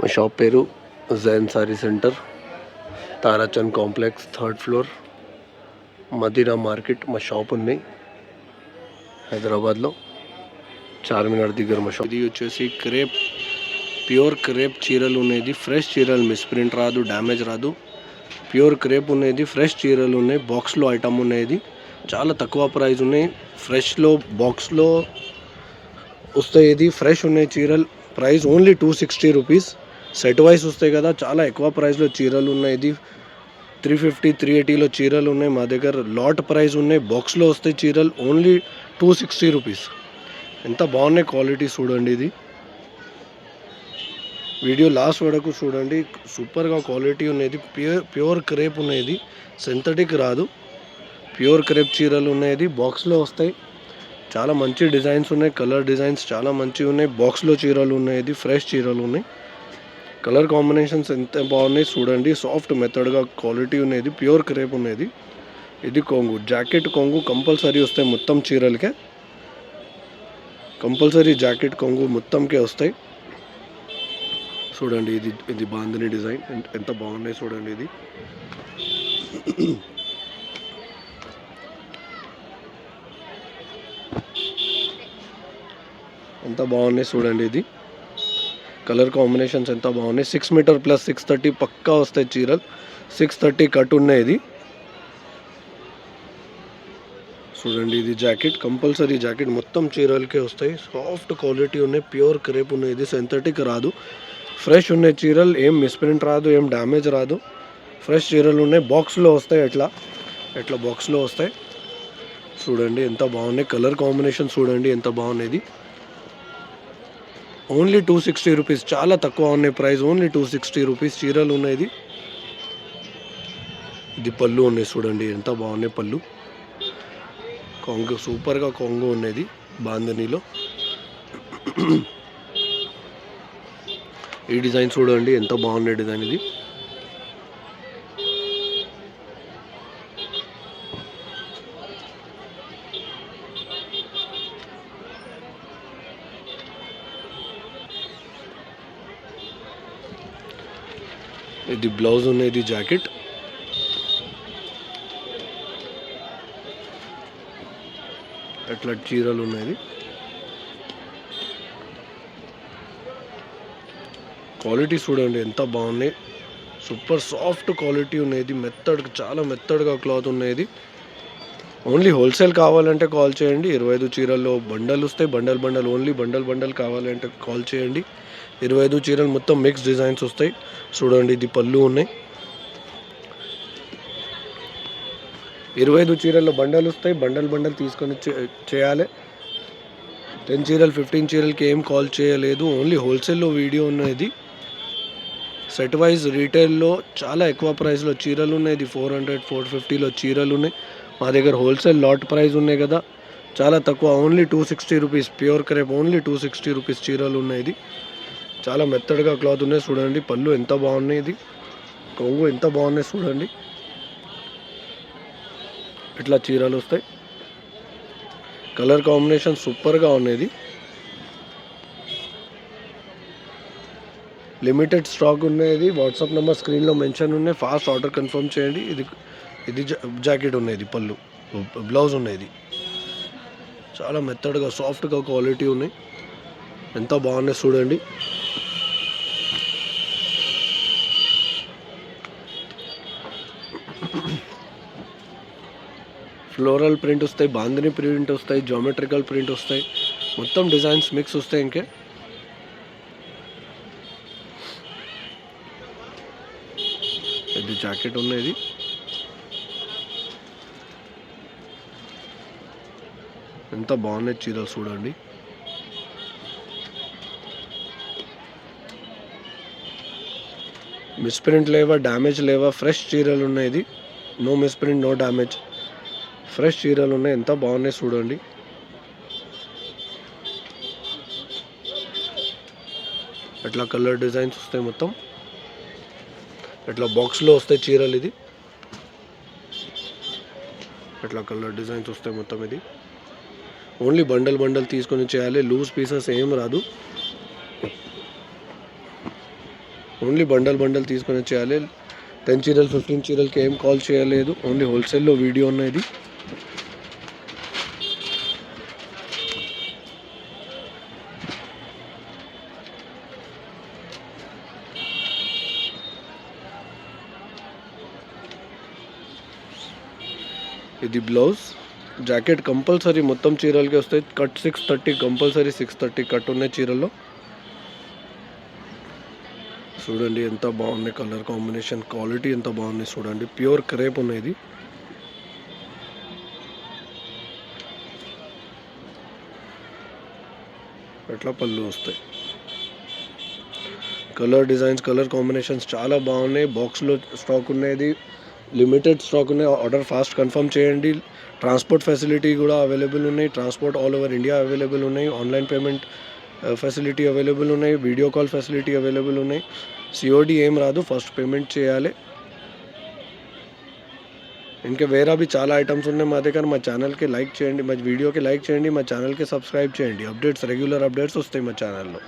మా షాప్ పేరు Jain saree centre Tarachand complex third floor. Madina market మా shop ఉంది హైదరాబాద్లో. చార్మినార్ దగ్గర మా షాప్. ఇది వచ్చేసి క్రేప్ ప్యూర్ క్రేప్ చీరలు ఉన్నది ఫ్రెష్ చీరలు మిస్ప్రింట్ రాదు డ్యామేజ్ రాదు. ప్యూర్ క్రేప్ ఉన్నది ఫ్రెష్ చీరలు ఉన్నాయి బాక్స్లో ఐటమ్ ఉన్నది చాలా తక్కువ ప్రైస్ ఉన్నాయి ఫ్రెష్లో బాక్స్లో వస్తాయి. ఇది ఫ్రెష్ ఉన్నాయి చీరలు price only two sixty rupees. Set wise వస్తాయి కదా చాలా ఎక్కువ ప్రైస్లో చీరలు ఉన్నాయి. ఇది త్రీ ఫిఫ్టీ త్రీ ఎయిటీలో చీరలు ఉన్నాయి. మా దగ్గర లాట్ ప్రైస్ ఉన్నాయి. బాక్స్లో వస్తాయి చీరలు ఓన్లీ టూ సిక్స్టీ రూపీస్ ఎంత బాగున్నాయి క్వాలిటీ చూడండి ఇది. వీడియో లాస్ట్ వరకు చూడండి. సూపర్గా క్వాలిటీ ఉన్నది. ప్యూర్ ప్యూర్ క్రేప్ ఉన్నది. సింథటిక్ రాదు. ప్యూర్ క్రేప్ చీరలు ఉన్నాయి బాక్స్లో వస్తాయి. చాలా మంచి డిజైన్స్ ఉన్నాయి. కలర్ డిజైన్స్ చాలా మంచిగా ఉన్నాయి. బాక్స్లో చీరలు ఉన్నాయి. ఫ్రెష్ చీరలు ఉన్నాయి. కలర్ కాంబినేషన్స్ ఎంత బాగున్నాయి చూడండి. సాఫ్ట్ మెథడ్గా క్వాలిటీ ఉన్నది ప్యూర్ క్రేప్ ఉన్నది. ఇది కొంగు జాకెట్ కొంగు కంపల్సరీ వస్తాయి మొత్తం చీరలకే. కంపల్సరీ జాకెట్ కొంగు మొత్తంకే వస్తాయి. చూడండి ఇది ఇది బాందని డిజైన్. ఎంత- ఎంత బాగున్నాయి చూడండి ఇది. ఎంత బాగున్నాయి చూడండి ఇది. కలర్ కాంబినేషన్స్ ఎంత బాగున్నాయి. Six metre plus six thirty పక్కా వస్తాయి చీరలు. సిక్స్ థర్టీ కట్ ఉన్నాయి ఇది చూడండి ఇది జాకెట్ కంపల్సరీ జాకెట్ మొత్తం చీరలకే వస్తాయి. సాఫ్ట్ క్వాలిటీ ఉన్నాయి ప్యూర్ క్రేప్ ఉన్నాయి. ఇది సింథటిక్ రాదు. ఫ్రెష్ ఉన్నాయి చీరలు. ఏం మిస్ప్రింట్ రాదు ఏం డ్యామేజ్ రాదు. ఫ్రెష్ చీరలు ఉన్నాయి. బాక్స్లో వస్తాయి ఎట్లా? ఎట్లా బాక్స్లో వస్తాయి? చూడండి ఎంత బాగున్నాయి. కలర్ కాంబినేషన్ చూడండి ఎంత బాగున్నాయి. ఓన్లీ టూ సిక్స్టీ రూపీస్ చాలా తక్కువ ఉన్నాయి price. Only two sixty rupees చీరలు ఉన్నాయి ఇది. పళ్ళు ఉన్నాయి చూడండి ఎంత బాగున్నాయి పళ్ళు. కొంగు సూపర్గా కొంగు ఉన్నది బాందనీలో ఈ డిజైన్ చూడండి ఎంత బాగున్నాయి డిజైన్ ఇది. ఇది బ్లౌజ్ ఉన్నది జాకెట్. అట్లా చీరలు ఉన్నది క్వాలిటీ చూడండి ఎంత బాగున్నాయి. సూపర్ సాఫ్ట్ క్వాలిటీ ఉన్నది. మెత్తడ్ చాలా మెత్తడ్గా క్లాత్ ఉన్నది. ఓన్లీ హోల్సేల్ కావాలంటే కాల్ చేయండి. ఇరవై ఐదు చీరల్లో బండల్ వస్తాయి bundle bundle only bundle bundle కావాలంటే కాల్ చేయండి. ఇరవై ఐదు చీరలు మొత్తం మిక్స్ డిజైన్స్ వస్తాయి. చూడండి ఇది పళ్ళు ఉన్నాయి. ఇరవై ఐదు చీరల్లో బండలు వస్తాయి. బండల్ బండల్ తీసుకొని చేయాలి. టెన్ చీరలు ఫిఫ్టీన్ చీరలకి ఏం కాల్ చేయలేదు. ఓన్లీ హోల్సేల్లో వీడియో ఉన్నది. సెట్ వైజ్ రీటైల్లో చాలా ఎక్కువ ప్రైస్లో చీరలు ఉన్నాయి. ఇది ఫోర్ హండ్రెడ్ ఫోర్ ఫిఫ్టీలో చీరలు ఉన్నాయి. మా దగ్గర హోల్సేల్ లాట్ ప్రైస్ ఉన్నాయి కదా. చాలా తక్కువ. Only two sixty rupees. Pure crepe only two sixty rupees చీరలు ఉన్నాయి ఇది. చాలా మెత్తడ్గా క్లాత్ ఉన్నాయి. చూడండి పళ్ళు ఎంత బాగున్నాయి ఇది. కొంగు ఎంత బాగున్నాయి చూడండి. ఇట్లా చీరలు వస్తాయి. కలర్ కాంబినేషన్ సూపర్గా ఉన్నది లిమిటెడ్ స్టాక్ ఉన్నది వాట్సాప్ నెంబర్ స్క్రీన్లో మెన్షన్ ఉన్నాయి. ఫాస్ట్ ఆర్డర్ కన్ఫర్మ్ చేయండి. ఇది ఇది జా- జాకెట్ ఉన్నది పళ్ళు. బ్లౌజ్ ఉన్నది. చాలా మెత్తడ్గా సాఫ్ట్గా క్వాలిటీ ఉన్నాయి. ఎంత బాగున్నాయి చూడండి. ఫ్లోరల్ ప్రింట్ వస్తాయి బాందిని ప్రింట్ వస్తాయి జామెట్రికల్ ప్రింట్ వస్తాయి. మొత్తం డిజైన్స్ మిక్స్ వస్తాయి ఇంకే. ఇది జాకెట్ ఉన్నది. ఎంత బాగున్నాయి చీరలు చూడండి. మిస్ప్రింట్ లేవా డ్యామేజ్ లేవా ఫ్రెష్ చీరలు ఉన్నాయి no misprint no damage fresh చీరలు ఉన్నాయి ఎంత బాగున్నాయి చూడండి. ఎట్లా కలర్ డిజైన్స్ వస్తాయి మొత్తం. ఎట్లా బాక్స్లో వస్తాయి చీరలు ఇది. ఎట్లా కలర్ డిజైన్స్ వస్తాయి మొత్తం ఇది. ఓన్లీ బండల్ బండల్ తీసుకొని చేయాలి. లూజ్ పీసెస్ ఏం రాదు. ఓన్లీ బండల్ బండల్ తీసుకొని చేయాలి. టెన్ చీరలు ఫిఫ్టీన్ చీరలకి ఏం కాల్ చేయలేదు. ఓన్లీ హోల్సేల్లో వీడియో ఉన్నది. ఇది బ్లౌజ్. జాకెట్ కంపల్సరీ మొత్తం చీరలకి వస్తాయి. Cut six thirty compulsory six thirty cut ఉన్నాయి చీరల్లో. చూడండి ఎంత బాగుంది కలర్ కాంబినేషన్ క్వాలిటీ ఎంత బాగుంది చూడండి. ప్యూర్ క్రేప్ ఉన్నది ఎట్లా పళ్ళు వస్తాయి. కలర్ డిజైన్స్ కలర్ కాంబినేషన్స్ చాలా బాగున్నాయి. బాక్స్లో స్టాక్ ఉన్నది. లిమిటెడ్ స్టాక్ ఉన్నాయి ఆర్డర్ ఫాస్ట్ కన్ఫర్మ్ చేయండి. ట్రాన్స్పోర్ట్ ఫెసిలిటీ కూడా అవైలబుల్ ఉన్నాయి. Transport all over India available ఉన్నాయి. ఆన్లైన్ పేమెంట్ ఫెసిలిటీ అవైలబుల్ ఉన్నాయి. వీడియో కాల్ ఫెసిలిటీ అవైలబుల్ ఉన్నాయి. సిఓడి ఏం రాదు. ఫస్ట్ పేమెంట్ చేయాలి. ఇంకా వేరే అవి చాలా ఐటమ్స్ ఉన్నాయి మా దగ్గర. మా ఛానల్కి లైక్ చేయండి. మా వీడియోకి లైక్ చేయండి. మా ఛానల్కి సబ్స్క్రైబ్ చేయండి. అప్డేట్స్ రెగ్యులర్ అప్డేట్స్ వస్తాయి మా ఛానల్లో.